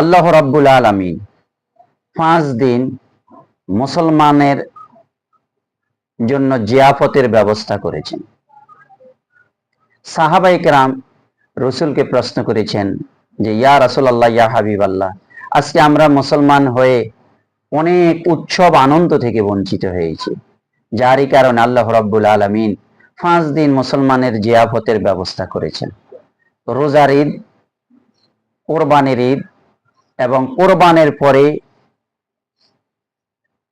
আল্লাহ রাব্বুল আলামিন পাঁচ দিন মুসলমানের জন্য জিয়াফতের ব্যবস্থা করেছেন। সাহাবাই কেরাম রসুলকে প্রশ্ন করেছেন যে, ইয়া রাসূলুল্লাহ, ইয়া হাবিব আল্লাহ আজকে আমরা মুসলমান হয়ে অনেক উৎসব আনন্দ থেকে বঞ্চিত হয়েছি। যারই কারণে আল্লাহ রাব্বুল আলামিন পাঁচ দিন মুসলমানের জিয়াফতের ব্যবস্থা করেছেন। রোজার ঈদ, কোরবানির ঈদ এবং কোরবানের পরে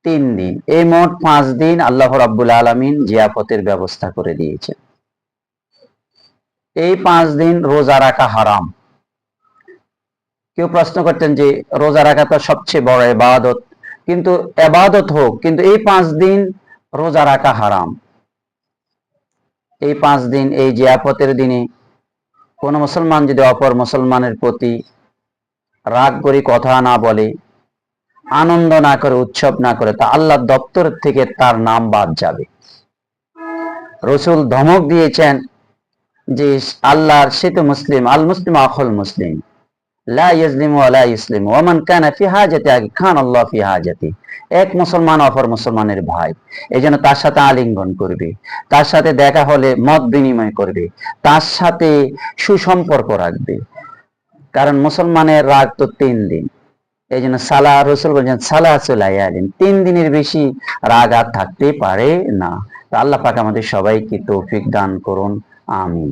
তিন দিন। এই মোট পাঁচ দিন আল্লাহ রাব্বুল আলামিন জিয়াফতের ব্যবস্থা করে দিয়েছেন। এই পাঁচ দিন রোজা রাখা হারাম। কেউ প্রশ্ন করতেন যে রোজা রাখা তো সবচেয়ে বড় এবাদত কিন্তু এবাদত হোক, কিন্তু এই পাঁচ দিন রোজা রাখা হারাম। এই পাঁচ দিন এই জিয়াফতের দিনে কোন মুসলমান যদি অপর মুসলমানের প্রতি রাগ করে, কথা না বলে, আনন্দ না করে, উৎসব না করে, তা আল্লাহ দপ্তর থেকে তার নাম বাদ যাবে। রসুল ধমক দিয়েছেন যে, আল্লাহর সে তো মুসলিম, আল মুসলিম আখল মুসলিম এক মুসলমান অপর মুসলমানের ভাই, এই জন্য তার সাথে আলিঙ্গন করবে, তার সাথে দেখা হলে মত বিনিময় করবে, তার সাথে সুসম্পর্ক রাখবে। কারণ মুসলমানের রাগ তো তিন দিন। এই জন্য সালা রসুল বলছেন সালা আলিম তিন দিনের বেশি রাগ আর থাকতে পারে না। আল্লাহ পাক আমাদের সবাইকে তৌফিক দান করুন। আমিন।